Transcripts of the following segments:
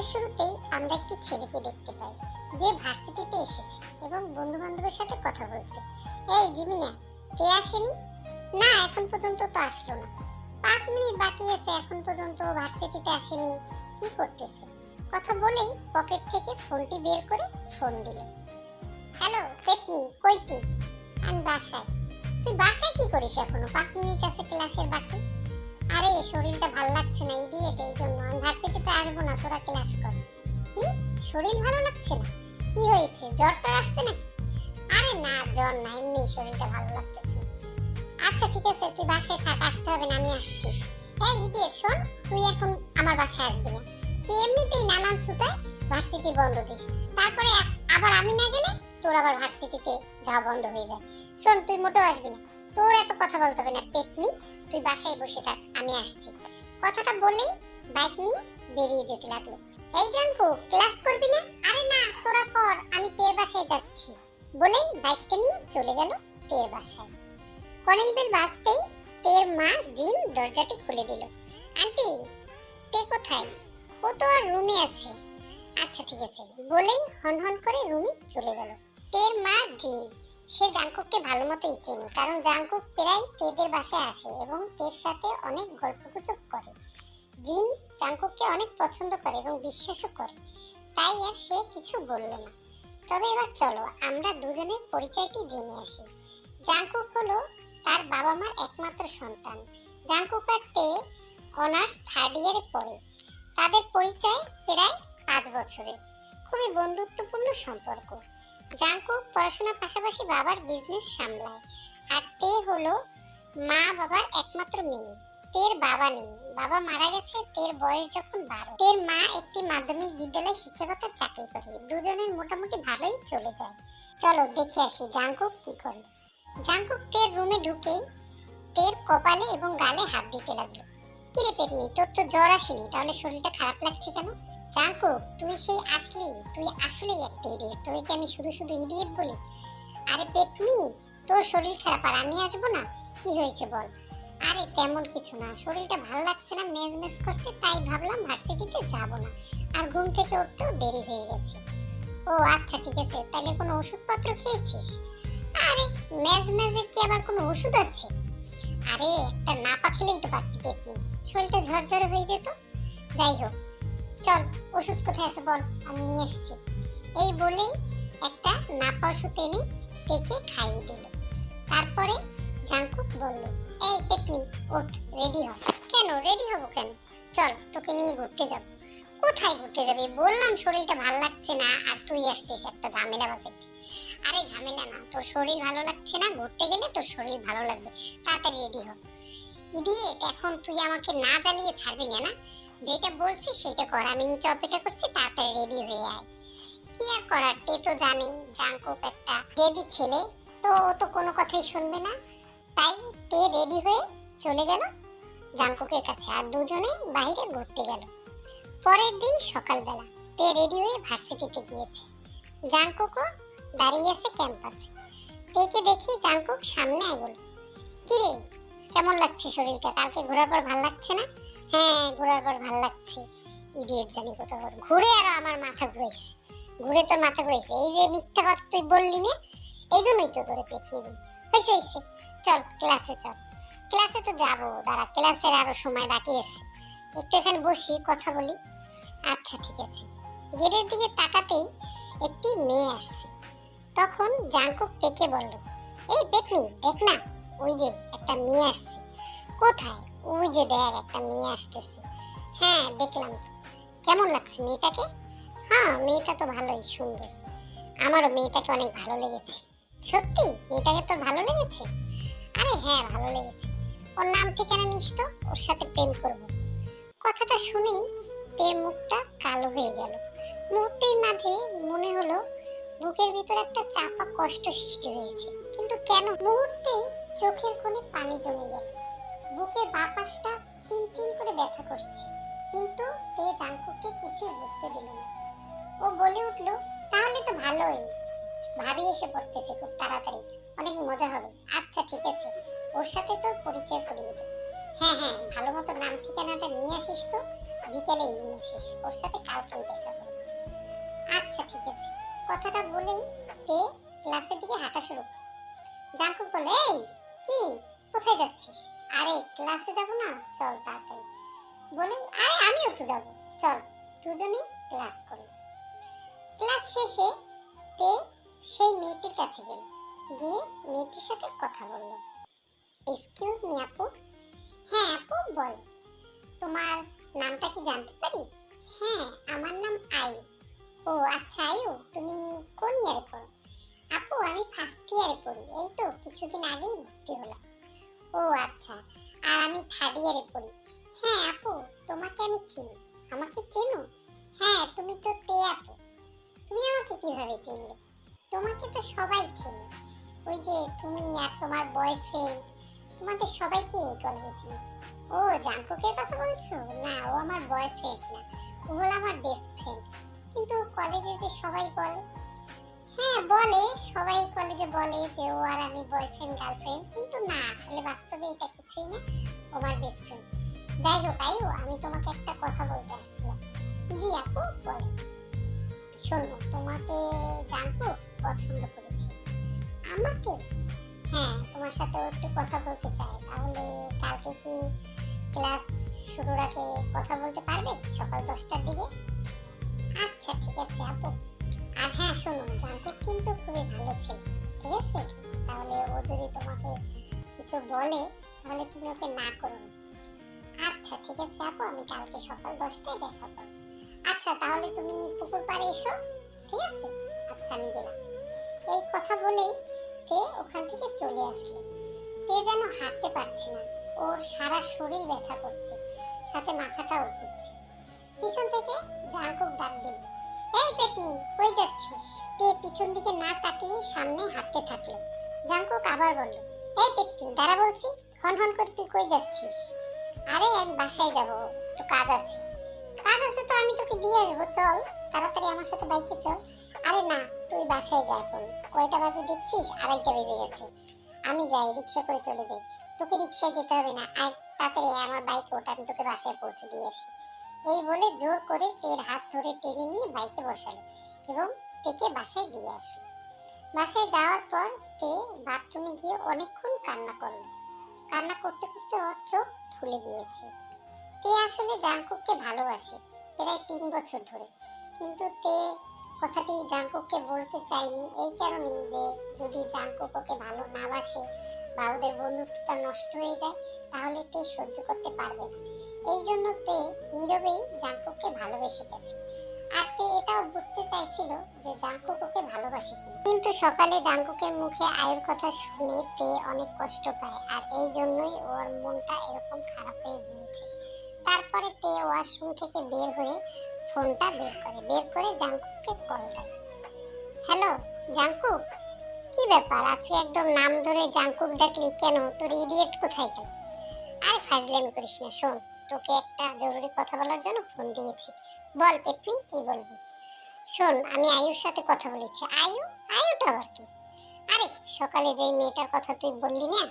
গল্পের শুরুতেই আমরা একটি ছেলেকে দেখতে পাই, যে ভার্সিটিতে এসেছে এবং বন্ধু বান্ধবের সাথে কথা বলছে। এই জিমিনা, কে আসেনি? না, এখন পর্যন্ত তো আসলো না। পাঁচ মিনিট বাকি আছে, এখন পর্যন্ত ভার্সিটিতে আসেনি। কি করতেছে? কথা বলেই পকেট থেকে ফোনটি বের করে ফোন দিল। হ্যালো পেতনি কই তুই? আমি বাসায়। তুই বাসায় কি করিস এখনও? পাঁচ মিনিট আছে ক্লাসের বাকি। আরে, শরীরটা ভালো লাগছে না ইডিয়েট এই জন্য আমি ভার্সিটিতে আসব না, তোরা ক্লাস কর। কি? শরীর ভালো লাগছে না? কি হয়েছে? জ্বরটা আসছে নাকি? আরে না, জ্বর না, এমনি শরীরটা ভালো লাগতেছে আচ্ছা ঠিক আছে, তুই বাসায় থাক, আসতে হবে না, আমি আসছি। এই ইডিয়েট, শোন, তুই এখন আমার বাসায় আসবি না। তুই এমনিতেই নানান ছুটায় ভার্সিটি বন্ধ দিস। তারপরে আবার আমি না গেলে তোর আবার ভার্সিটিতে যাওয়া বন্ধ হয়ে যায়। শোন, তুই মোটেও আসবি না। তোর এত কথা বলতে হবে না, পেতনি। তুই বাসায় বসে থাক, আমি আসছি। কথাটা বলেই বাইক নিয়ে বেরিয়ে যেতে লাগল। এই জানকু ক্লাস করবি না? আরে না, তোরা কর আমি তের বাসায় যাচ্ছি। বলেই বাইকটা নিয়ে চলে গেল তের বাসায়। কনেল বেল বাজতেই তের মা জিন দরজাটি খুলে দিল। আন্টি, তে কোথায়? ও তো আর রুমে আছে। আচ্ছা ঠিক আছে। বলেই হন হন করে রুমে চলে গেল। তের মা জিন সে জাংকুককে ভালো মতোই চেনে, কারণ জাংকুক প্রায় তেদের বাসায় আসে এবং তের সাথে অনেক গল্পগুজব করে। জিন জাংকুককে অনেক পছন্দ করে এবং বিশ্বাসও করে, তাই আর সে কিছু বলল না। তবে এবার চলো, আমরা দুজনের পরিচয়টি জেনে আসি। জাংকুক হলো তার বাবা মার একমাত্র সন্তান। জাংকুক আর তে অনার্স থার্ড ইয়ারে পড়ে। তাদের পরিচয় প্রায় পাঁচ বছরের। খুবই বন্ধুত্বপূর্ণ সম্পর্ক। জাংকুক পড়াশোনার পাশাপাশি বাবার বিজনেস সামলায়। আর তে হলো মা বাবার একমাত্র মেয়ে। তের বাবা নেই। বাবা মারা গেছে, তের বয়স যখন বারো। তের মা একটি মাধ্যমিক বিদ্যালয়ে শিক্ষকতার চাকরি করে। দুজনের মোটামুটি ভালোই চলে যায়। চলো দেখে আসি জাংকুক কি করল জাংকুক তের রুমে ঢুকেই তের কপালে এবং গালে হাত দিতে লাগল। কিরে পেতনি, তোর তো জ্বর আসেনি, তাহলে শরীরটা খারাপ লাগছে কেন? জাংকুক তুই সেই আসলি, তুই আসলেই একটা ইডিয়েট। তোকে আমি শুধু শুধু ইডিয়েট বলি। আরে পেতনি, তোর শরীর খারাপ আর আমি আসব না? কি হয়েছে বল? আরে তেমন কিছু না, শরীরটা ভালো লাগছে না, মেজ মেজ করছে, তাই ভাবলাম ভার্সিটিতে যাব না। আর ঘুম থেকে উঠতেও দেরি হয়ে গেছে। ও আচ্ছা ঠিক আছে তাহলে কোনো ওষুধপত্র খেয়েছিস? আরে, মেজ মেজের কি আবার কোনো ওষুধ আছে? আরে, একটা নাপা খেলেই তো পারতি পেতনি। শরীরটা ঝরঝরে হয়ে যেত। যাই হোক ওষুধ কোথায় আছে বল, আমি নিয়ে এসেছি। এই বলেই একটা নাপা ওষুধ এনে তেকে খাইয়ে দিল। তারপরে জাংকুক বলল, এই পেতনি, ওঠ রেডি হ। কেন রেডি হব কেন? চল, তোকে নিয়ে ঘুরতে যাব। কোথায় ঘুরতে যাবি? বললাম শরীরটা ভালো লাগছে না, আর তুই আসছিস একটা ঝামেলা বাজাইতে আরে ঝামেলা না, তোর শরীর ভালো লাগছে না, ঘুরতে গেলে তোর শরীর ভালো লাগবে। তাড়াতাড়ি রেডি হ। ইডিয়েট, এখন তুই আমাকে না জ্বালিয়ে ছাড়বি না? যেটা বলছি সেটা কর। আমি নিচে অপেক্ষা করছি, তাড়াতাড়ি রেডি হয়ে আয়। কি আর করার, তে তো জানি জাংকুক একটা জেদি ছেলে। তো ও তো কোনো কথাই শুনবে না। তাই তে রেডি হয়ে চলে গেল জাংকুকের কাছে আর দুজনে বাইরে ঘুরতে গেল। পরের দিন সকালবেলা তে রেডি হয়ে ভার্সিটিতে গিয়েছে। জাংকুকও দাঁড়িয়ে আছে ক্যাম্পাসে তেকে দেখি জাংকুক সামনে এগোলো কিরে, কেমন লাগছে শরীরটা? কালকে ঘোরার পর ভালো লাগছে না? হ্যাঁ ঘোরার পর ভালো লাগছে। ইডিয়েট জানি কোথাও ঘুরে আরও আমার মাথা ঘুরেছে ঘুরে তোর মাথা ঘুরেছে এই যে মিথ্যা কথা তুই বললি না, এই জন্যই তো তোরে পেছনে বলি হয়েছে হয়েছে। চল ক্লাসে চল। ক্লাসে তো যাব, দাঁড়া। ক্লাসের আরও সময় বাকি আছে। একটু এখানে বসি, কথা বলি। আচ্ছা ঠিক আছে। গেটের দিকে তাকাতেই একটি মেয়ে আসছে। তখন জাংকুক থেকে বলল, এই পেতনি দেখ না, ওই যে একটা মেয়ে আসছে। কোথায়? ওই যে দেখ, একটা মেয়ে আসতেছে। হ্যাঁ দেখলাম কেমন লাগছে মেয়েটাকে? হ্যাঁ মেয়েটা তো ভালোই সুন্দর। আমারও মেয়েটাকে অনেক ভালো লেগেছে। সত্যি? মেয়েটাকে তোর ভালো লেগেছে? আরে হ্যাঁ ভালো লেগেছে। ওর নাম ঠিকানা নিস তো, ওর সাথে প্রেম করব। কথাটা শুনেই তের মুখটা কালো হয়ে গেল। মুহূর্তের মাঝে মনে হলো বুকের ভিতর একটা চাপা কষ্ট সৃষ্টি হয়েছে। কিন্তু কেন? মুহূর্তেই চোখের কোণে পানি জমে গেল। বুকের বাপাসটা চিনচিন করে ব্যথা করছে। কিন্তু তে জাংকুককে কিছুই বুঝতে দিল না। ও বলে উঠল, তাহলে তো ভালোই। ভাবি এসে পড়তেছে খুব তাড়াতাড়ি। অনেক মজা হবে। আচ্ছা ঠিক আছে। ওর সাথে তোর পরিচয় করিয়ে দে। হ্যাঁ হ্যাঁ ভালো মতো নাম ঠিকানাটা নিয়ে আসিস তো। বিকেলেই নিয়ে শেষ ওর সাথে কালকেই দেখা করব। আচ্ছা ঠিক আছে। কথাটা বলেই তে ক্লাসের দিকে হাঁটা শুরু করে। জাঙ্কুক বলে এই, কি? কোথায় যাচ্ছিস? আরে ক্লাসে যাব না? চল তাড়াতাড়ি। বলে, আরে, আমিও তো যাব। চল, দুজনেই ক্লাস করি। ক্লাস শেষে তে সেই মেয়েটির কাছে গেল। গিয়ে মেয়েটির সাথে কথা বলল। এক্সকিউজ মি আপু। হ্যাঁ আপু, বল। তোমার নামটা কি জানতে পারি? হ্যাঁ আমার নাম আয়ু। ও আচ্ছা আয়ু, তুমি কোন ইয়ারে পড়ো? আপু, আমি ফার্স্ট ইয়ারে পড়ি। এই তো, কিছুদিন আগেই ভর্তি হলাম। ও আচ্ছা আর আমি থার্ড ইয়ারে পড়ি। হ্যাঁ আপু, তোমাকে আমি চিনি। আমাকে চেনো? হ্যাঁ তুমি তো তে আপু তুমি আমাকে কীভাবে চিনলে? তোমাকে তো সবাই চেনে। ওই যে তুমি আর তোমার বয়ফ্রেন্ড তোমাদের সবাইকে এই কলেজে চিনি। ও জাঙ্কুকের কথা বলছো? না, ও আমার বয়ফ্রেন্ড না। ও হলো আমার বেস্ট ফ্রেন্ড কিন্তু কলেজে যে সবাই বলে হ্যাঁ বলে, সবাই কলেজে বলে যে ও আর আমি বয়ফ্রেন্ড গার্লফ্রেন্ড কিন্তু না, আসলে বাস্তবে এটা কিছুই না আমার বেস্ট ফ্রেন্ড যাই হোক আইও আমি তোমাকে একটা কথা বলতে আসছিলাম। জি আপু বলে শোনো, তোমাকে জানকো পছন্দ করেছে। আমাকে? হ্যাঁ তোমার সাথে একটু কথা বলতে চাই। তাহলে কালকে কি ক্লাস শুরুর আগে কথা বলতে পারবে? সকাল দশটার দিকে? আচ্ছা ঠিক আছে, আপু। আর হ্যাঁ শোনো জানকুক কিন্তু খুবই ভালো ছিল, ঠিক আছে? তাহলে ও যদি তোমাকে কিছু বলে, তাহলে তুমি ওকে না করো। আচ্ছা ঠিক আছে আপু, আমি কালকে সকাল দশটায় দেখা করব। আচ্ছা তাহলে তুমি পুকুর পাড়ে এসো, ঠিক আছে? আচ্ছা আমি গেলাম। এই কথা বলেই তে ওখান থেকে চলে আসলো। তে যেন হাঁটতে পারছে না, ওর সারা শরীর ব্যথা করছে, সাথে মাথাটাও ঘুরছে। পিছন থেকে জাঙ্কুক ডাক দিল এই পেতনি, কই যাচ্ছিস? তে পিছন দিকে না তাকিয়ে সামনে হাঁটতে থাকল। আবার বলল, এই পেতনি, দাঁড়া বলছি, হন হন করে তুই কই যাচ্ছিস? আরে, আমি বাসায় একটু কাজ আছে। কাজ আছে তো, আমি তোকে দিয়ে আসব, চল, তাড়াতাড়ি আমার সাথে বাইকে চল। আরে না, তুই বাসায় যা এখন, কয়টা বাজে দেখছিস? আড়াইটা বেজে গেছে। আমি যাই, রিক্সা করে চলে যাই। তোকে রিক্সায় যেতে হবে না আর তাড়াতাড়ি আমার বাইক ওটা, আমি তোকে বাসায় পৌঁছে দিয়ে আসি। এই বলে জোর করে তের হাত ধরে টেনে নিয়ে বাইকে বসালো এবং তেকে বাসায় দিয়ে আসলো। বাসায় যাওয়ার পর তে বাথরুমে গিয়ে অনেকক্ষণ কান্না করল। কান্না করতে করতে ওর চোখ ফুলে গিয়েছে। তে আসলে জাংকুককে ভালোবাসে প্রায় তিন বছর ধরে। কিন্তু তে কথাটি জাংকুককে বলতে চাইনি এই কারণেই যে যদি জাংকুক ওকে ভালো না বাসে বা ওদের বন্ধুত্বটা নষ্ট হয়ে যায়, তাহলে তে সহ্য করতে পারবে এই জন্য তে নীরবেই জাংকুককে ভালোবেসে গেছে। আর তে এটাও বুঝতে চাইছিল যে জাংকুক ওকে ভালোবাসে কিন্তু সকালে জাংকুকের মুখে আয়ের কথা শুনে তে অনেক কষ্ট পায়, আর এই জন্যই ওর মনটা এরকম খারাপ হয়ে গিয়েছে। তারপরে তে ওয়াশরুম থেকে বের হয়ে ফোনটা বের করে বের করে জাংকুককে কল দেয়। হ্যালো জাংকুক কি ব্যাপার? আজকে একদম নাম ধরে জাংকুক ডাকলি কেন? তোর ইডিয়েট কোথায় গেল? আরে ফাজলামি করিস না, শোন, তোকে একটা জরুরি কথা বলার জন্য ফোন দিয়েছি। বল পেতনি, কি বলবি? শোন, আমি আয়ুর সাথে কথা বলেছি। আয়ু? আয়ুটা আবার কি? আরে, সকালে যেই মেয়েটার কথা তুই বললি না,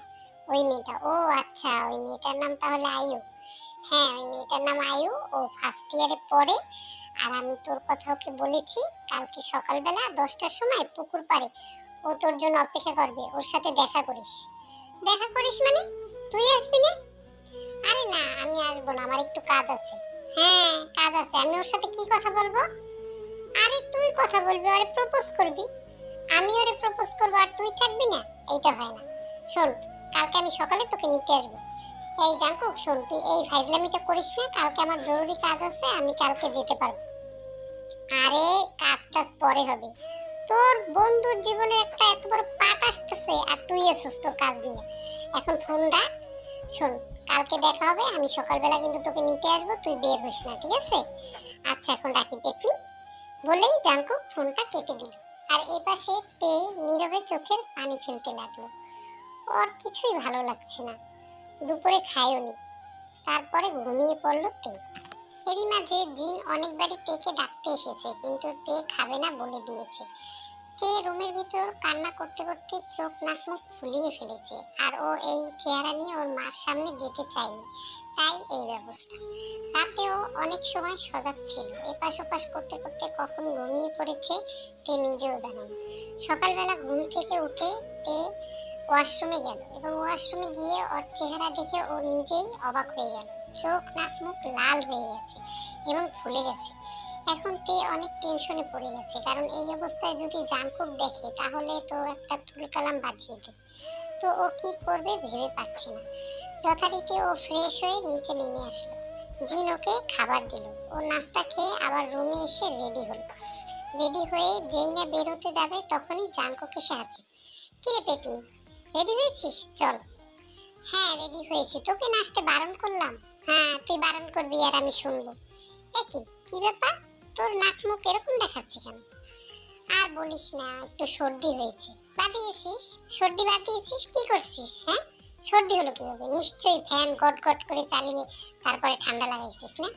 ওই মেয়েটা, ও আচ্ছা ওই মেয়েটার নাম তাহলে আয়ু। হ্যাঁ ওই মেয়েটার নাম আয়ু, ও ফার্স্ট ইয়ারে পড়ে, আর আমি তোর কথা ওকে বলেছি, কালকে সকালবেলা দশটার সময় পুকুর পাড়ে ও তোর জন্য অপেক্ষা করবে, ওর সাথে দেখা করিস। দেখা করিস মানে? তুই আসবি না? আরে না, আমি আসব না, আমার একটু কাজ আছে। হ্যাঁ কাজ আছে, আমি ওর সাথে কি কথা বলব? আরে তুই কথা বলবি আরে প্রপোজ করবি। আমি ওরে প্রপোজ করব, আর তুই থাকবি না? এইটা হয় না। শোন, কালকে আমি সকালে তোকে নিতে আসব। এই জাঙ্কুক, শোন, তুই এই ফাইজলামিটা করিস না, কালকে আমার জরুরি কাজ আছে, আমি কালকে যেতে পারব। আরে, কাজ টাজ পরে হবে। তোর বন্ধুর জীবনে একটা এত বড় পাট আসতেছে আর তুই এসেছিস তোর কাজ দিয়ে। এখন ফোন রাখ শোন, কালকে দেখা হবে, আমি সকালবেলা কিন্তু তোকে নিতে আসব, তুই বের হইস না, ঠিক আছে? আচ্ছা এখন রাখি পেতনি বলেই জাঙ্কুক ফোনটা কেটে দিল। আর এই পাশে তে নীরবে চোখের পানি ফেলতে লাগল। ওর কিছুই ভালো লাগছে না। দুপুরে খায়ওনি তারপরে ঘুমিয়ে পড়ল তে। এরই মাঝে জিন অনেকবারই তেকে ডাকতে এসেছে, কিন্তু তে খাবে না বলে দিয়েছে। তে রুমের ভিতর কান্না করতে করতে চোখ নাক মুখ ফুলিয়ে ফেলেছে, আর ও এই চেহারা নিয়ে ওর মার সামনে যেতে চায়নি। তাই এই ব্যবস্থা। রাতেও অনেক সময় সজাগ ছিল। এপাশ ওপাশ করতে করতে কখন ঘুমিয়ে পড়েছে তে নিজেও জানে না। সকালবেলা ঘুম থেকে উঠে তে ওয়াশরুমে গেল এবং ওয়াশরুমে গিয়ে ওর চেহারা দেখে ও নিজেই অবাক হয়ে গেল। চোখ, নাক, মুখ লাল হয়ে গেছে এবং ফুলে গেছে। এখন তে অনেক টেনশনে পড়ে গেছে, কারণ এই অবস্থায় যদি জাঙ্কুক দেখে, তাহলে তো একটা তুলকালাম বাজিয়ে দেবে। তো ও কি করবে ভেবে পাচ্ছে না। যথারীতি ও ফ্রেশ হয়ে নিচে নেমে আসলো। জিন ওকে খাবার দিল। ও নাস্তা খেয়ে আবার রুমে এসে রেডি হলো। রেডি হয়ে যেই না বেরোতে যাবে, তখনই জাঙ্কুক এসে আছে কিরে পেতনি রেডি হয়েছিস? চল। হ্যাঁ রেডি হয়েছি। তোকে নাচতে বারণ করলাম? হ্যাঁ তুই বারণ করবি আর আমি শুনব। এ কি ব্যাপার? তোর নাক মুখ এরকম দেখাচ্ছে কেন? আর বলিস না, একটু সর্দি হয়েছে। বাদিয়েছিস সর্দি বাদিয়েছিস কি করছিস হ্যাঁ? সর্দি হলো নিশ্চয়ই ফ্যান করে চালিয়ে তারপরে ঠান্ডা লাগাইছিস না?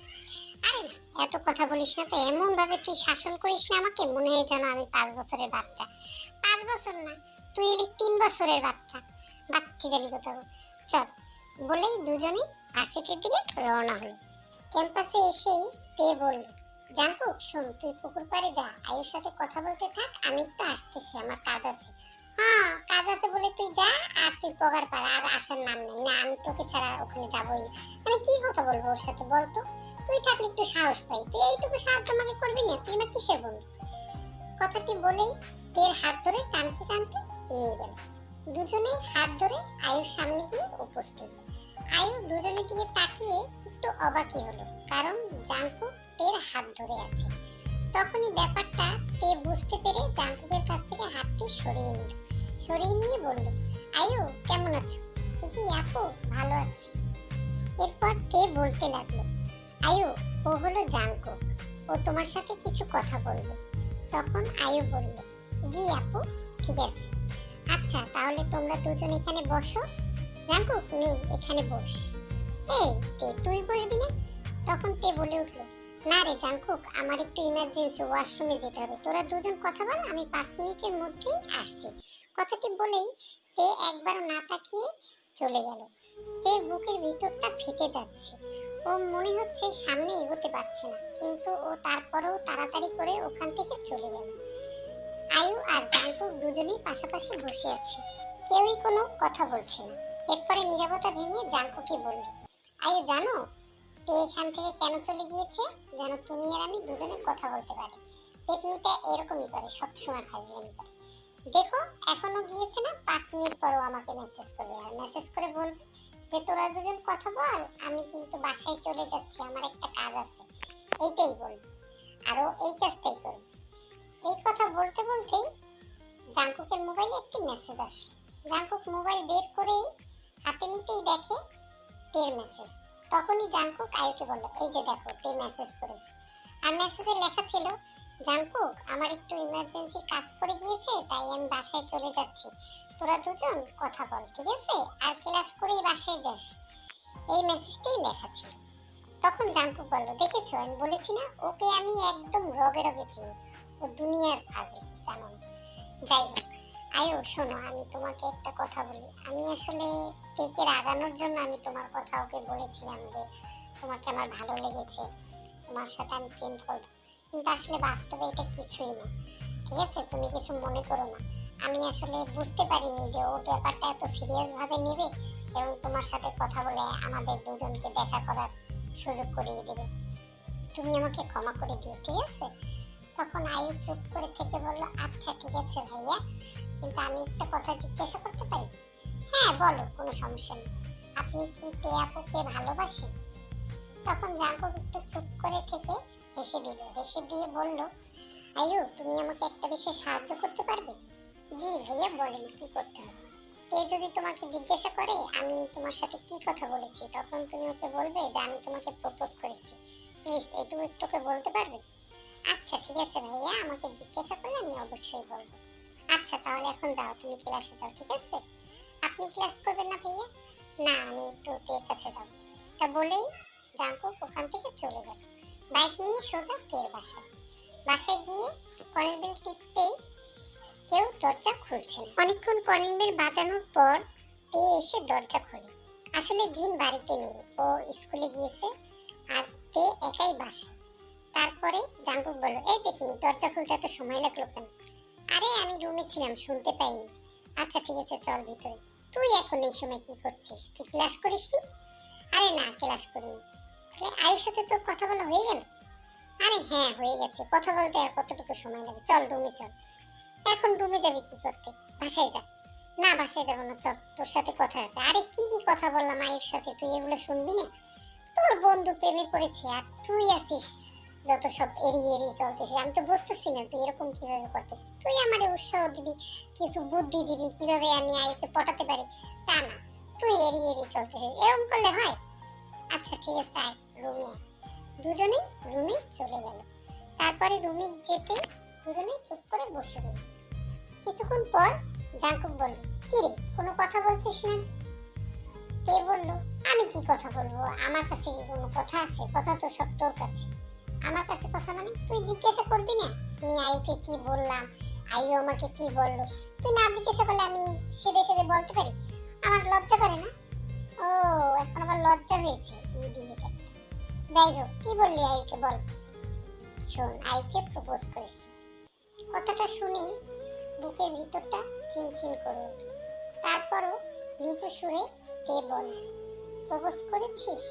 আরে না, এত কথা বলিস না তো এমন ভাবে তুই শাসন করিস না আমাকে? মনে হয় যেন আমি পাঁচ বছরের বাচ্চা। পাঁচ বছর না, তুই তিন বছরের বাচ্চা। বাচ্চা যাবি কোথাও? চল, বলেই দুজনে ভার্সিটির দিকে রওনা হলো ক্যাম্পাসে এসেই তে বলল জানকুক শোন, তুই পুকুর পাড়ে যা, আয়ুর সাথে কথা বলতে থাক, আমি একটু আসতেছি, আমার কাজ আছে। হ্যাঁ কাজ আছে বলে তুই যা, আর তুই পগার পাড়া, আর আসার নাম নেই, না, আমি তোকে ছাড়া ওখানে যাবোই না। আমি কি কথা বলব ওর সাথে, বলতো? তুই থাকলে একটু সাহস পাই, তুই এইটুকু সাহায্য আমাকে করবি না? তুই আমার কিসের বন্ধু? কথাটি বলেই তের হাত ধরে টানতে টানতে নিয়ে গেল। দুজনে হাত ধরে আয়ুর সামনে গিয়ে উপস্থিত। আয়ু দুজনের দিকে তাকিয়ে একটু অবাকই হলো, কারণ জাঙ্কু তের হাত ধরে আছে। তখনই ব্যাপারটা তে বুঝতে পেরে জাঙ্কুকের কাছ থেকে হাতটি সরিয়ে নিল। সরিয়ে নিয়ে বলল, আয়ু, কেমন আছো? জি, আপু, ভালো আছি। এরপর তে বলতে লাগল, আয়ু, ও হলো জাঙ্কুক ও তোমার সাথে কিছু কথা বলবে। তখন আয়ু বলল, জি, আপু, ঠিক আছে। আচ্ছা তাহলে তোমরা দুজন এখানে বসো। জাঙ্কুক নেই এখানে বস। এই তুই বসবি না? তখন তে বলে উঠল, না রে জাঙ্কুক আমার একটু ইমার্জেন্সি ওয়াশরুমে যেতে হবে। তোরা দুজন কথা বল, আমি পাঁচ মিনিটের মধ্যেই আসছি। কথাটি বলেই তে একবারও না তাকিয়ে চলে গেল। তের বুকের ভিতরটা ফেটে যাচ্ছে। ও মনে হচ্ছে সামনে এগোতে পারছে না, কিন্তু ও তারপরেও তাড়াতাড়ি করে ওখান থেকে চলে গেল। আয়ু আর জাঙ্কুক দুজনেই পাশাপাশি বসে আছে। কেউই কোনো কথা বলছে না। এরপরে নীরবতা ভেঙে জাঙ্কুকে বলল আয়ু জানো, তে এখান থেকে কেন চলে গিয়েছে? যেন তুমি আর আমি দুজনে কথা বলতে পারি। পেতনিটা এরকমই করে সবসময় ফাজলামি করে। দেখো, এখনও গিয়েছে না, পাঁচ মিনিট পরও আমাকে মেসেজ করবে। আর মেসেজ করে বলবে যে, তোরা দুজন কথা বল, আমি কিন্তু বাসায় চলে যাচ্ছি, আমার একটা কাজ আছে। এইটাই বলবে। আরও এই কাজটাই করবে। এই কথা বলতে বলতেই জাঙ্কুকের মোবাইলে একটি মেসেজ আসে। জাঙ্কুক মোবাইল বের করেই হাতে নিতেই দেখে তের মেসেজ তখনই জাঙ্কুক আয়ুকে বলল, এই যে দেখো তে মেসেজ করেছে। আর মেসেজে লেখা ছিল জাঙ্কুক আমার একটু ইমার্জেন্সি কাজ পড়ে গিয়েছে, তাই আমি বাসায় চলে যাচ্ছি। তোরা দুজন কথা বল, ঠিক আছে? আর ক্লাস করেই বাসায় যাস। এই মেসেজটাই লেখা ছিল। তখন জাঙ্কুক বলল, দেখেছ, আমি বলেছি না, ওকে আমি একদম রগে রগে চিনি। ও দুনিয়ার ফাজিল, জানো। যাই হোক আয়ো শোনো, আমি তোমাকে একটা কথা বলি। আমি আসলে টেকের আগানোর জন্য আমি তোমার কথা ওকে বলেছিলাম যে তোমাকে আমার ভালো লেগেছে, তোমার সাথে আমি প্রেম করব। কিন্তু আসলে বাস্তবে এটা কিছুই না, ঠিক আছে? তুমি কিছু মনে করো না। আমি আসলে বুঝতে পারিনি যে ও ব্যাপারটা এত সিরিয়াস ভাবে নেবে এবং তোমার সাথে কথা বলে আমাদের দুজনকে দেখা করার সুযোগ করিয়ে দেবে। তুমি আমাকে ক্ষমা করে দিও, ঠিক আছে? তখন আয়ু চুপ করে থেকে বলল আচ্ছা ঠিক আছে ভাইয়া। কিন্তু আমি একটা কথা জিজ্ঞাসা করতে পারি? হ্যাঁ বলো, কোনো সমস্যা নেই। আপনি কি পেয়াপুকে ভালোবাসেন? তখন জাঙ্কুক একটু চুপ করে থেকে হেসে দিল। হেসে দিয়ে বলল, আয়ু, তুমি আমাকে একটা বিষয়ে সাহায্য করতে পারবে? জি ভাইয়া, বলেন, কি করতে হবে? তে যদি তোমাকে জিজ্ঞাসা করে, আমি তোমার সাথে কি কথা বলেছি, তখন তুমি ওকে বলবে যে আমি তোমাকে প্রপোজ করেছি। প্লিজ, এটুকু একটু ওকে বলতে পারবে? আচ্ছা ঠিক আছে ভাইয়া, আমাকে জিজ্ঞাসা করলে আমি অবশ্যই বলব। আচ্ছা তাহলে এখন যাও, তুমি ক্লাসে যাও, ঠিক আছে? আপনি ক্লাস করবেন না ভাইয়া? না, আমি একটু তের কাছে যাব। তা বলেই জাঙ্কুক ওখান থেকে চলে গেল। বাইক নিয়ে সোজা তের বাসায়। বাসায় গিয়ে কলিং বেল টিপতেই কেউ দরজা খুলছে অনেকক্ষণ কলিং বেল বাজানোর পর তে এসে দরজা খোলে। আসলে জিন বাড়িতে নেই। ও স্কুলে গিয়েছে আর তে একাই বাসা। তারপরে জাঙ্কুক বলল, এই পেতনি, দরজা খুলতে এত সময় লাগল কেন? আরে, আমি রুমে ছিলাম, শুনতে পাইনি। আচ্ছা ঠিক আছে, চল ভিতরে। তুই এখন এই সময় কি করছিস? তুই ক্লাস করিসনি? আরে না, ক্লাস করিনি। তাহলে আয়ুর সাথে তোর কথা বলা হয়ে গেল? আরে হ্যাঁ হয়ে গেছে। কথা বলতে আর কতটুকু সময় লাগে? চল, রুমে চল। এখন রুমে যাবি কি করতে? বাসায় যা। না, বাসায় যাব না। চল, তোর সাথে কথা আছে। আরে, কি কি কথা বললাম আয়ুর সাথে? তুই এগুলো শুনবি না? তোর বন্ধু প্রেমে পড়েছে আর তুই আছিস। যত সব এড়িয়ে এড়িয়ে চলতেছিস আমি তো বুঝতেছি না তুই এরকম কীভাবে করতেছিস। তুই আমারে উৎসাহ দিবি, কিছু বুদ্ধি দিবি, কীভাবে আমি আয়ুকে পটাতে পারি? তা না, তুই এড়িয়ে এড়িয়ে চলতেছিস, এরকম করলে হয়? আচ্ছা ঠিক আছে, আয়, রুমে আয়। দুজনেই, রুমে চলে গেল। তারপরে রুমে যেতে দুজনে চুপ করে বসে রইল। কিছুক্ষণ পর জাঙ্কুক বলল, কি রে, কোনো কথা বলছিস না? যে?" তে বলল, আমি কি কথা বলব? আমার কাছে কি কোনো কথা আছে? কথা তো সব তোর কাছে। আমার কাছে কথা মানে তুই জিজ্ঞাসা করবি না? আমি আয়ুকে কি বললাম? আয়ু আমাকে কি বলল? তুই না জিজ্ঞাসা করলে আমি সেদে সেদে বলতে পারি? আমার লজ্জা করে না? ও, এখন আমার লজ্জা হয়েছে। যাই হোক, কি বললি আয়ুকে বল? শোন আয়ুকে প্রপোজ করেছি। কথাটা শুনেই বুকের ভিতরটা চিনচিন করে উঠল। তারপরও নিচু সুরে তে বল প্রপোজ করেছিস?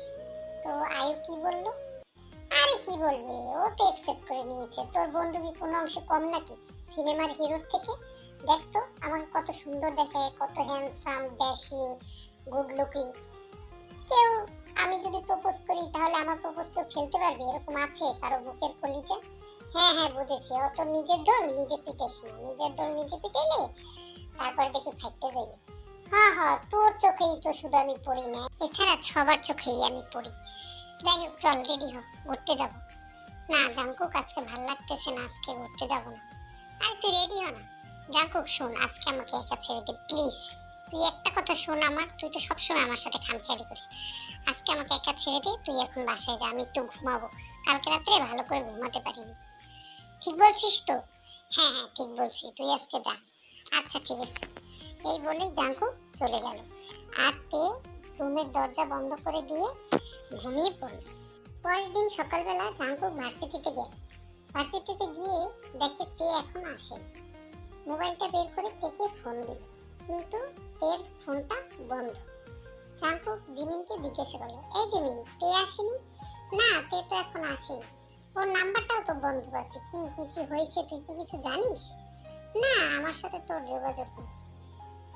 তো আয়ু কি বলল? আরে কি বলবে ও তো একসেপ্ট করে নিয়েছে। তোর বন্ধু কি কোনো অংশে কম নাকি? সিনেমার হিরোর থেকে? দেখ তো, আমাকে কত সুন্দর দেখায়, কত হ্যান্ডসাম ড্যাশিং গুড লুকিং কেউ আমি যদি প্রপোজ করি, তাহলে আমার প্রপোজ কেউ ফেলতে পারবে? এরকম আছে কারও বুকের কলিজা? হ্যাঁ হ্যাঁ বুঝেছি। ও তো নিজের ডোল নিজে পিটেস না নিজের ডোল নিজে পিটেলে তারপরে দেখবি ফাইটতে যাবে। হ্যাঁ হ্যাঁ তোর চোখেই তো শুধু আমি পড়ি না। এছাড়া সবার চোখেই আমি পড়ি। যাই হোক, চল রেডি হ, ঘুরতে যাব। না জাঙ্কুক আজকে ভালো লাগতেছে না, আজকে ঘুরতে যাব না। আরে, তুই রেডি হ না? জাঙ্কুক শোন, আজকে আমাকে একা ছেড়ে দে প্লিজ তুই একটা কথা শোন আমার, তুই তো সবসময় আমার সাথে খামখেয়ালি করিস। আজকে আমাকে একা ছেড়ে দে, তুই এখন বাসায় যা, আমি একটু ঘুমাবো। কালকে রাত্রে ভালো করে ঘুমাতে পারিনি। ঠিক বলছিস তো? হ্যাঁ হ্যাঁ ঠিক বলছি, তুই আজকে যা। আচ্ছা ঠিক আছে। এই বলে জাঙ্কু চলে গেল। আর তে রুমের দরজা বন্ধ করে দিয়ে ঘুমিয়ে পড়ল। পরের দিন সকালবেলা জাঙ্কুক ভার্সিটিতে গেল। ভার্সিটিতে গিয়ে দেখে তে এখন আসে মোবাইলটা বের করে তেকে ফোন দিল, কিন্তু তের ফোনটা বন্ধ। জাঙ্কুক জিমিনকে জিজ্ঞাসা করল, এই জিমিন, তে আসেনি? না, তে তো এখন আসেনি। ওর নাম্বারটাও তো বন্ধ আছে। কি কিছু হয়েছে? তুই কি কিছু জানিস? না, আমার সাথে তোর যোগাযোগ নেই।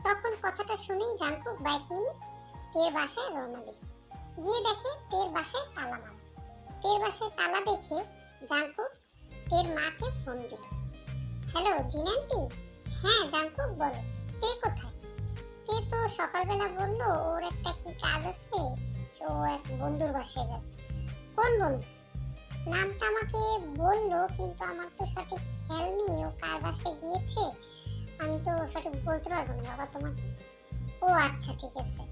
তখন কথাটা শুনেই জাঙ্কুক বাইক নিয়ে তের বাসায় রওনা দিল। গিয়ে দেখে তের বাসায় তালা মারা তের বাসায় তালা দেখে জাঙ্কুক তের মাকে ফোন দিল। হ্যালো জিনান্টি হ্যাঁ জাঙ্কুক বলো। তে কোথায়? তে তো সকালবেলা বলল, ওর একটা কি কাজ আছে? ও এক বন্ধুর বাসায় যাবে কোন বন্ধু? নামটা আমাকে বলল, কিন্তু আমার তো সঠিক খেয়াল নেই, ও কার বাসায় গিয়েছে? আমি তো সঠিক বলতে পারব না, বাবা তোমাকে? ও আচ্ছা ঠিক আছে।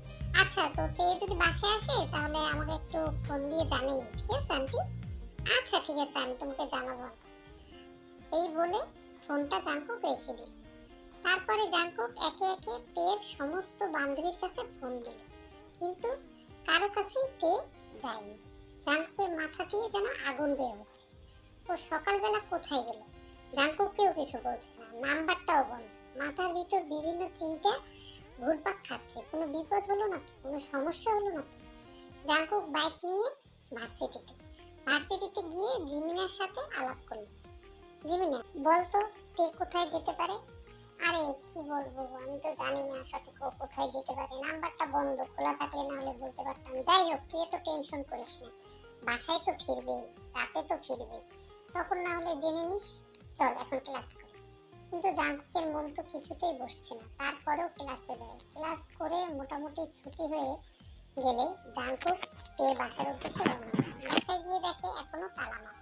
আচ্ছা তো তে যদি বাসায় আসে, তাহলে আমাকে একটু ফোন দিয়ে জানাই ঠিক আছে, আন্টি? আচ্ছা ঠিক আছে, আমি তোমাকে জানাব। এই বলে ফোনটা জাঙ্কুক রেখে দিল। তারপরে জাঙ্কুক একে একে তের সমস্ত বান্ধবীর কাছে ফোন দিল। কিন্তু কারও কাছেই তে যায়নি। জাঙ্কুকের মাথা দিয়ে যেন আগুন বের হচ্ছে ও সকালবেলা কোথায় গেল? জাঙ্কুককেও কিছু বলছে না, নাম্বারটাও বন্ধ। মাথার ভিতর বিভিন্ন চিন্তা ঘুরপাক খাচ্ছে, কোনো বিপদ হলো না, কোনো সমস্যা হলো না জাঙ্কুক বাইক নিয়ে ভার্সিটিতে ভার্সিটিতে গিয়ে জিমিনার সাথে আলাপ করল। জিমিনা, বলতো কে কোথায় যেতে পারে? আরে, কি বলব আমি তো জানি না সঠিক ও কোথায় যেতে পারে। নাম্বারটা বন্ধ, খোলা থাকলে না হলে বলতে পারতাম। যাই হোক, তুই তো টেনশন করিস না। বাসায় তো ফিরবে রাতে তো ফিরবে তখন না হলে জেনে নিস। চল, এখন ক্লাস কিন্তু জাঙ্কুকের মন তো কিছুতেই বসছে না। তারপরেও ক্লাসে যায়। ক্লাস করে মোটামুটি ছুটি হয়ে গেলে জাঙ্কুক তের বাসার উদ্দেশ্যে রওনা বাসায় গিয়ে দেখে এখনও তালা মারা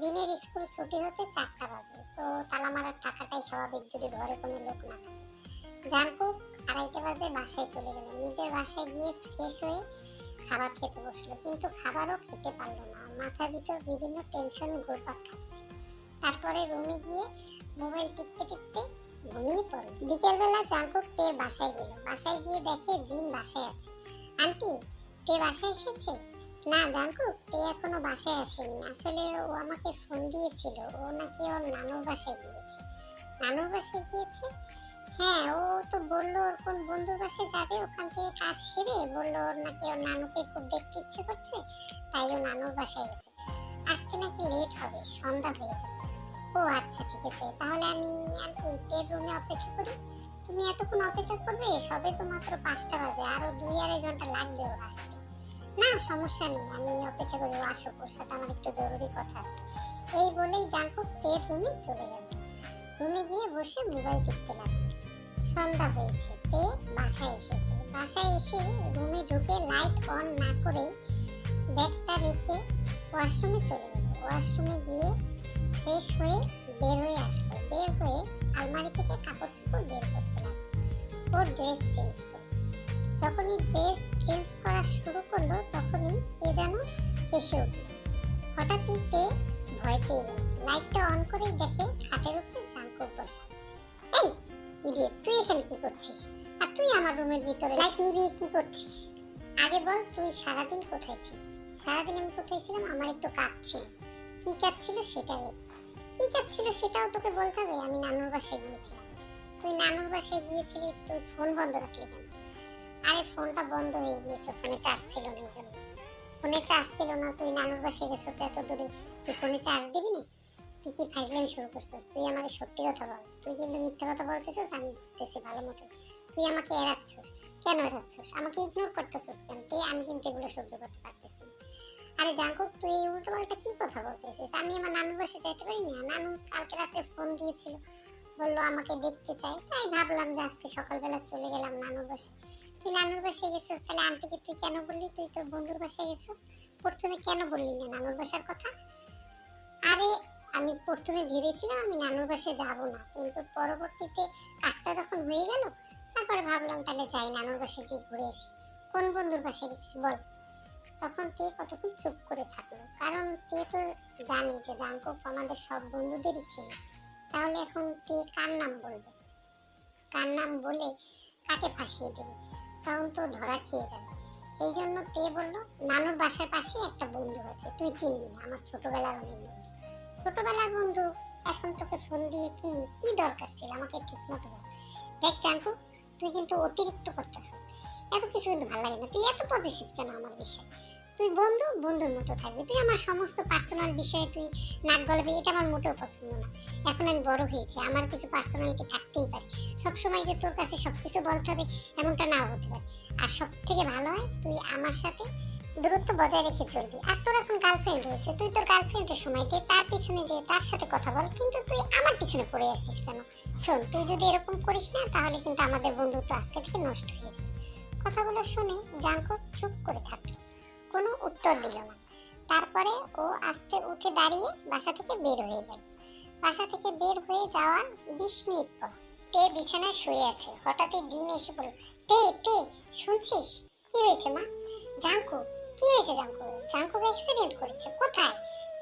দিনের স্কুল ছুটি হতে চারটা বাজে। তো তালা মারার টাকাটাই স্বাভাবিক যদি ঘরে কোনো লোক না থাকে। জাঙ্কুক আড়াইটা বাজে বাসায় চলে গেল। নিজের বাসায় গিয়ে ফ্রেশ হয়ে খাবার খেতে বসল। কিন্তু খাবারও খেতে পারল না। মাথার ভিতর বিভিন্ন টেনশন ঘুরপাক খাচ্ছে। তারপরে রুমে গিয়ে মোবাইল টিপতে টিপতে ঘুমিয়ে পড়ো বিকেলবেলা জাঙ্কুক তে বাসায় গেল। বাসায় গিয়ে দেখে জিন বাসায় আছে। আন্টি, তে বাসায় এসেছে? না জাঙ্কুক, তে এখনও বাসায় আসেনি। আসলে ও আমাকে ফোন দিয়েছিল। ও নাকি ওর নানুর বাসায় গিয়েছে। নানুর বাসায় গিয়েছে? হ্যাঁ ও তো বলল ওর কোন বন্ধুর বাসায় যাবে, ওখান থেকে কাজ সেরে বলল ওর নাকি ওর নানুকে খুব দেখতে ইচ্ছে করছে, তাই ও নানুর বাসায় গেছে। আসতে নাকি লেট হবে, সন্ধ্যা হয়ে যাবে। ও আচ্ছা ঠিক আছে। তাহলে আমি কি রুমে অপেক্ষা করি। তুমি এতক্ষণ অপেক্ষা করবে সবে তো মাত্র পাঁচটা বাজে, আরও দুই আড়াই ঘণ্টা লাগবে ওর আসতে। না, সমস্যা নেই, আমি অপেক্ষা করি, ও আসুক, ওর সাথে আমার একটু জরুরি কথা আছে। এই বলেই জাঙ্কুক তের রুমে চলে গেল। রুমে গিয়ে বসে মোবাইল টিপতে লাগল। সন্ধ্যা হয়েছে, তে বাসায় এসেছে। বাসায় এসে রুমে ঢুকে লাইট অন না করেই ব্যাগটা রেখে ওয়াশরুমে চলে গেল। ওয়াশরুমে গিয়ে ফ্রেশ হয়ে বের হয়ে আসলো বের হয়ে আলমারি থেকে কাপড় চোপড় বের করতে লাগল ওর ড্রেস চেঞ্জ করল যখনই ড্রেস চেঞ্জ করা শুরু করল, তখনই কে যেন কেসে উঠল। হঠাৎই তে ভয় পেয়ে গেল। লাইটটা অন করেই দেখে খাটের উপর জাঙ্কুক বসা। এই ইডিয়েট তুই এখানে কি করছিস? আর তুই আমার রুমের ভিতরে লাইট নিভিয়ে কি করছিস? আগে বল, তুই সারাদিন কোথায় ছিলি? সারাদিন আমি কোথায় ছিলাম? আমার একটু কাজ ছিল কি কাজ ছিল সেটা বল। কি সেটাও তোকে বলতে হবে। আমি নানুর বাসায় গিয়েছিলাম। তুই নানুর বাসায় গিয়েছিলি, তুই ফোন বন্ধ রাখলি কেন? আরে, ফোনটা বন্ধ হয়ে গিয়েছে, ফোনে চার্জ ছিল না এই জন্য। ফোনে চার্জ ছিল না, তুই নানুর বাসায় গেছিস এত দূরে। তুই ফোনে চার্জ দিবি না? তুই কি ফাইজলামি শুরু করছিস? তুই আমাকে সত্যি কথা বল। তুই কিন্তু মিথ্যা কথা বলতেছিস, আমি বুঝতেছি ভালো মতো। তুই আমাকে এড়াচ্ছিস। কেন এড়াচ্ছিস? আমাকে ইগনোর করতেছিস কেন? তুই আমি কিন্তু এগুলো সহ্য করতে পারতেছি। আরে জাঙ্কুক, তুই উল্টো পাল্টা কি কথা বলতেছিস? আমি আমার নানুর বাসায় যাইতে পারি না নানু কালকে রাতে ফোন দিয়েছিল। বলল আমাকে দেখতে চাই। তাই ভাবলাম যে আজকে সকালবেলা চলে গেলাম নানুর বাসায়। তুই নানুর বাসায় গেছিস? তাহলে আন্টিকে তুই কেন বললি? তুই তোর বন্ধুর বাসায় গেছিস? প্রথমে কেন বললি না নানুর বাসার কথা? আরে, আমি প্রথমে ভেবেছিলাম আমি নানুর বাসায় যাব না। কিন্তু পরবর্তীতে কাজটা যখন হয়ে গেল, তারপরে ভাবলাম তাহলে যাই নানুর বাসায় গিয়ে ঘুরে আসি। কোন বন্ধুর বাসায় গেছিস বল? তখন তে কতক্ষণ চুপ করে থাকল? কারণ তে তো জানে যে জাঙ্কুক আমাদের সব বন্ধুদেরই চিনে। তাহলে এখন তে কার নাম বলবে? কার নাম বলে কাকে ফাঁসিয়ে দেবে? তখন তো ধরা খেয়ে যাবে। এই জন্য তে বলল, নানুর বাসার পাশে একটা বন্ধু আছে, তুই চিনবি না, আমার ছোটবেলার অনেক বন্ধু। ছোটবেলার বন্ধু, এখন তোকে ফোন দিয়ে কি কি দরকার ছিল আমাকে ঠিক মতো বল। দেখ জাঙ্কু তুই কিন্তু অতিরিক্ত করতেছিস। এত কিছু কিন্তু ভালো লাগে না। তুই এত পজিটিভ কেন আমার বিষয়ে? তুই বন্ধু, বন্ধুর মতো থাকবি। তুই আমার সমস্ত পার্সোনাল বিষয়ে তুই নাক গলাবি, এটা আমার মোটেও পছন্দ না। এখন আমি বড় হয়েছি, আমার কিছু পার্সোনালিটি থাকতেই পারে। সবসময় যে তোর কাছে সবকিছু বলতে হবে, এমনটা নাও হতে পারে। আর সব থেকে ভালো হয়, তুই আমার সাথে দূরত্ব বজায় রেখে চলবি। আর তোর এখন গার্লফ্রেন্ড হয়েছে তুই তোর গার্লফ্রেন্ডের সময় দে, তার পিছনে যে তার সাথে কথা বল, কিন্তু তুই আমার পিছনে পড়ে আসছিস কেন? শোন, তুই যদি এরকম করিস না, তাহলে কিন্তু আমাদের বন্ধুত্ব আজকে থেকে নষ্ট হয়ে কথাগুলো শুনে জাঙ্কো চুপ করে থাকল। কোনো উত্তর দিল না। তারপরে ও আস্তে উঠে দাঁড়িয়ে বাসা থেকে বের হয়ে গেল। বাসা থেকে বের হয়ে যাওয়ার বিশ মিনিট পর তে বিছানায় শুয়ে আছে। হঠাৎই দিন এসে পড়ল তে তে, শুনছিস? কি হয়েছে মা? জাঙ্কু কি হয়েছে জাঙ্কু জাঙ্কু অ্যাক্সিডেন্ট করেছে। কোথায়?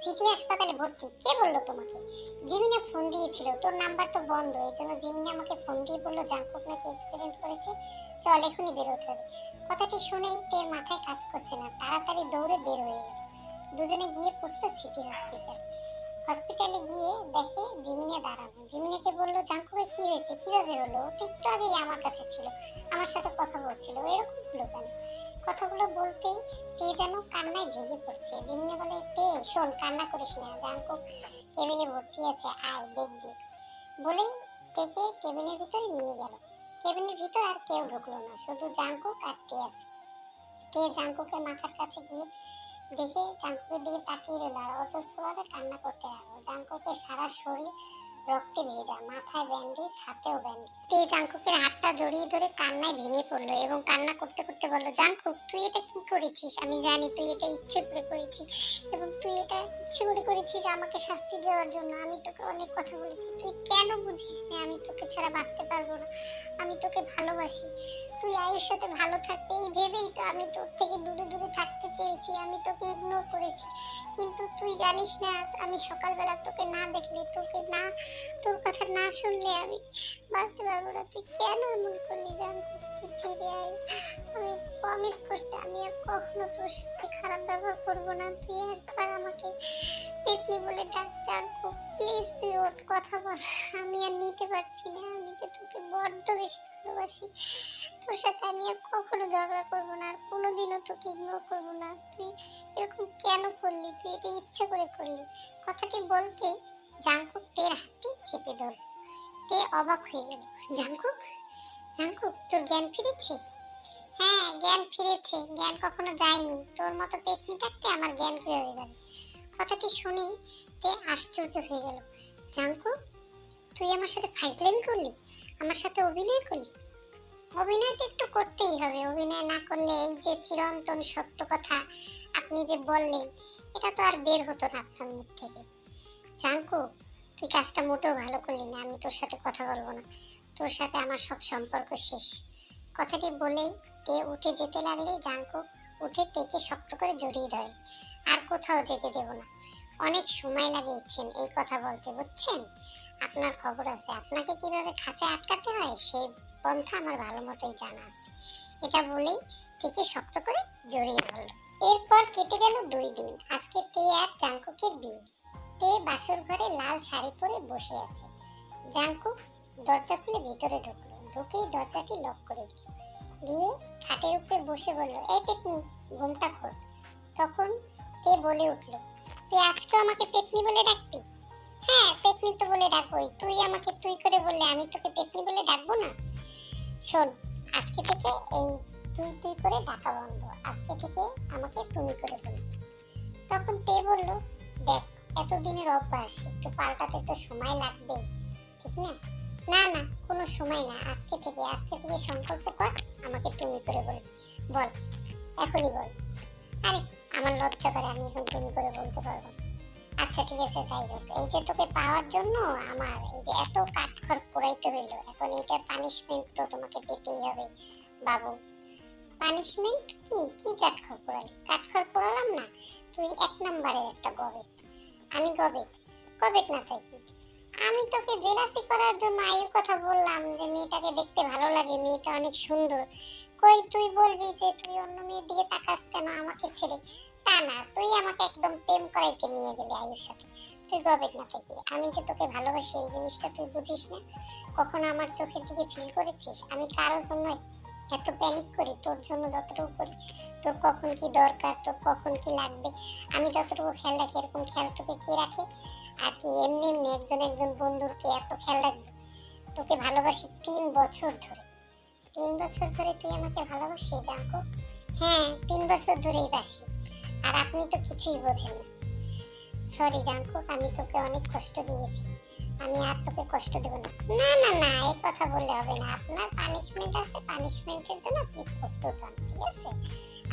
সিটি হাসপাতালে ভর্তি। কে বলল তোমাকে? জিমিনা ফোন দিয়েছিল। তোর নাম্বার তো বন্ধ। এই জন্য জিমিনা আমাকে ফোন দিয়ে বলল, জাঙ্কুক নাকি অ্যাক্সিডেন্ট করেছে? চল, এখনই বেরোতে হবে। কথাটি শুনেই তের মাথায় কাজ করছে না। তাড়াতাড়ি দৌড়ে বের হয়ে গেল দুজনে গিয়ে পৌঁছলো সিটি হসপিটাল হসপিটালে গিয়ে দেখে জিমিনে দাঁড়ানো। জিমিনেকে বলল জাঙ্কুকে কি হয়েছে? কীভাবে হলো? তো একটু আগেই আমার কাছে ছিল। আমার সাথে কথা বলছিল। এরকম হলো কেন? কথাগুলো বলতেই তে যেন কান্নায় ভেঙে পড়ছে। জিমিনে বলে, তে, শোন, কান্না করিস না। জাঙ্কুক কেবিনে ভর্তি আছে, আয়, দেখবি। বলেই তেকে কেবিনের ভিতরে নিয়ে গেল। কেবিনের ভিতর আর কেউ ঢুকলো না। শুধু জাঙ্কুক আর তে আছে। তে জাঙ্কুকের মাথার কাছে গিয়ে দেখে জাঙ্কুকের দিকে তাকিয়ে রইল আর অজস্রভাবে কান্না করতে লাগল। জাঙ্কুকের সারা শরীর রক্তে ভেজা মাথায় ব্যান্ডেজ, হাতেও ব্যান্ডেজ। তে জাঙ্কুকের হাতটা জড়িয়ে ধরে কান্নায় ভেঙে পড়ল এবং কান্না করতে করতে বলল জাঙ্কুক তুই এটা কি করেছিস? আমি জানি তুই এটা ইচ্ছে করে করেছিস এবং তুই এটা ইচ্ছে করে করেছিস আমাকে শাস্তি দেওয়ার জন্য। আমি তোকে অনেক কথা বলেছি। তুই কেন বুঝিস না? আমি তোকে ছাড়া বাঁচতে পারব না। আমি তোকে ভালোবাসি। তুই আয়ের সাথে ভালো থাকতে এই ভেবেই তো আমি তোর থেকে দূরে দূরে থাকতে চেয়েছি। আমি তোকে ইগনোর করেছি। কিন্তু তুই জানিস না আমি সকালবেলা তোকে না দেখলে, তোকে না, তোর কথা না শুনলে আমি বাঁচতে পারব কেন এমন করলি তুই ফিরে আয়। আমি প্রমিস করছি, আমি আর কখনো তোর সাথে খারাপ ব্যবহার করব না। তুই একবার আমাকে বলে ডাক জাঙ্কুক প্লিজ তুই ওর কথা বল। আমি আর নিতে পারছি না, আমি যে তোকে বড্ড বেশি ভালোবাসি। তোর সাথে আমি আর কখনো ঝগড়া করব না, আর কোনোদিনও তোকে ইগনোর করব না। তুই এরকম কেন করলি? তুই এটা ইচ্ছে করে করলি। কথাটি বলতেই জাঙ্কুক তের হাতটি চেপে ধরল। তে অবাক হয়ে গেল। জাঙ্কুক জাঙ্কুক তোর জ্ঞান ফিরেছে? হ্যাঁ জ্ঞান ফিরেছে। জ্ঞান কখনো যায়নি। তোর মতো পেটনি থাকতে আমার জ্ঞান কীভাবে যাবে? কথাটি শুনেই তে আশ্চর্য হয়ে গেল। জাঙ্কুক তুই আমার সাথে ফাইজলামি করলি? আমার সাথে অভিনয় করলি? অভিনয় তো একটু করতেই হবে। অভিনয় না করলে এই যে চিরন্তন সত্য কথা আপনি যে বললেন, এটা তো আর বের হতো না আপনার মুখ থেকে। জাঙ্কু তুই কাজটা মোটেও ভালো করলি না, আমি তোর সাথে কথা বলব না। তোর সাথে আমার সব সম্পর্ক শেষ। কথাটি বলেই তে উঠে যেতে লাগলে জাঙ্কু উঠে তেকে শক্ত করে জড়িয়ে ধরে। আর কোথাও যেতে দেব না। অনেক সময় লাগিয়েছেন এই কথা বলতে, বুঝছেন? আপনার খবর আছে। আপনাকে কীভাবে খাঁচায় আটকাতে হয় সেই পন্থা আমার ভালো মতোই জানা আছে। এটা বলেই থেকে শক্ত করে জড়িয়ে ধরল। এরপর কেটে গেল দুই দিন। আজকে তে আর জাঙ্কুকের বিয়ে। তে বাসর ঘরে লাল শাড়ি পরে বসে আছে। জাঙ্কুক দরজা খুলে ভিতরে ঢুকলো। ঢুকেই দরজাটি লক করে দিল। দিয়ে খাটের উপরে বসে বলল, এই পেতনি, ঘুমটা খোল। তখন তে বলে উঠল, তুই আজকে আমাকে পেতনি বলে ডাকবি? হ্যাঁ পেতনি তো বলে ডাকবই। তুই আমাকে তুই করে বললে আমি তোকে পেতনি বলে ডাকবো না? শোন, আজকে থেকে এই তুই তুই করে ডাকা বন্ধ। আজকে থেকে আমাকে তুমি করে বলবি। তখন তে বলল, দেখ এতদিনের অভ্যাস, একটু পাল্টাতে তো সময় লাগবে ঠিক না? না না, কোনো সময় না, আজকে থেকে আজকে থেকে সংকল্প কর, আমাকে তুমি করে বলবি বল, এখনই বল। আরে, আমার লজ্জা করে আমি এখন তুমি করে বলতে পারব আচ্ছা ঠিক আছে, যাই হোক, এই যে তোকে পাওয়ার জন্য আমার, এই যে এত কাঠখড় পোড়াইতে হইল, এখন এটার পানিশমেন্ট তো তোমাকে পেতেই হবে, বাবু। পানিশমেন্ট কি? কি কাঠখড় পোড়ালি? কাঠখড় পোড়ালাম না, তুই এক নম্বরের একটা গবেট আমি গবেট গবেট না তাই কি আমি তোকে জেলাসি করার জন্য আয়ুর কথা বললাম যে মেয়েটাকে দেখতে ভালো লাগে, মেয়েটা অনেক সুন্দর। কই তুই বলবি যে তুই অন্য মেয়ের দিকে তাকাস কেন আমাকে ছেড়ে? তা না, তুই আমাকে একদম প্রেম করাইতে নিয়ে গেলি আয়ুর সাথে। তুই গবেট না থাকি। আমি যে তোকে ভালোবাসি, এই জিনিসটা তুই বুঝিস না? কখনো আমার চোখের দিকে ফিল করেছিস? আমি কারোর জন্য এত প্যানিক করি, তোর জন্য যতটুকু করি, তোর কখন কি দরকার, তোর কখন কি লাগবে? আমি যতটুকু খেয়াল রাখি, এরকম খেয়াল তোকে কে রাখে? আর কি এমনি এমনি একজন একজন বন্ধুর কে এত খেয়াল রাখবে। তোকে ভালোবাসি তিন বছর ধরে। তিন বছর ধরে তুই আমাকে ভালোবাসি জানকো? হ্যাঁ তিন বছর ধরেই বাসি। আর আপনি তো কিছুই বোঝেন না। সরি জাঙ্কুক আমি তোকে অনেক কষ্ট দিয়েছি। আমি আর তোকে কষ্ট দেব না। না না না, এই কথা বললে হবে না। আপনার পানিশমেন্ট আছে পানিশমেন্টের জন্য আপনি প্রস্তুত হন, ঠিক আছে?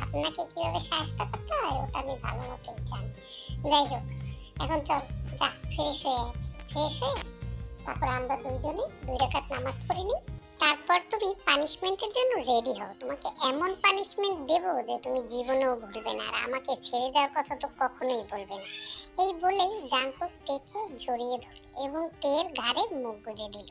আপনাকে কীভাবে সাহায্য করতে হয়, ওটা আমি ভালো মতোই জানি। যাই হোক, এখন চল, যা ফ্রেশ হয়ে ফ্রেশ হয়ে তারপর আমরা দুইজনে দুই রাকাত নামাজ পড়ে নিই। তারপর তুমি পানিশমেন্টের জন্য রেডি হও। তোমাকে এমন পানিশমেন্ট দেবো যে তুমি জীবনেও ভুলবে না, আর আমাকে ছেড়ে যাওয়ার কথা তো কখনোই বলবে না। এই বলেই জাঙ্কুক তেকে জড়িয়ে ধরল। এবং পেয়ের ঘাড়ে মুখ গুজে দিল।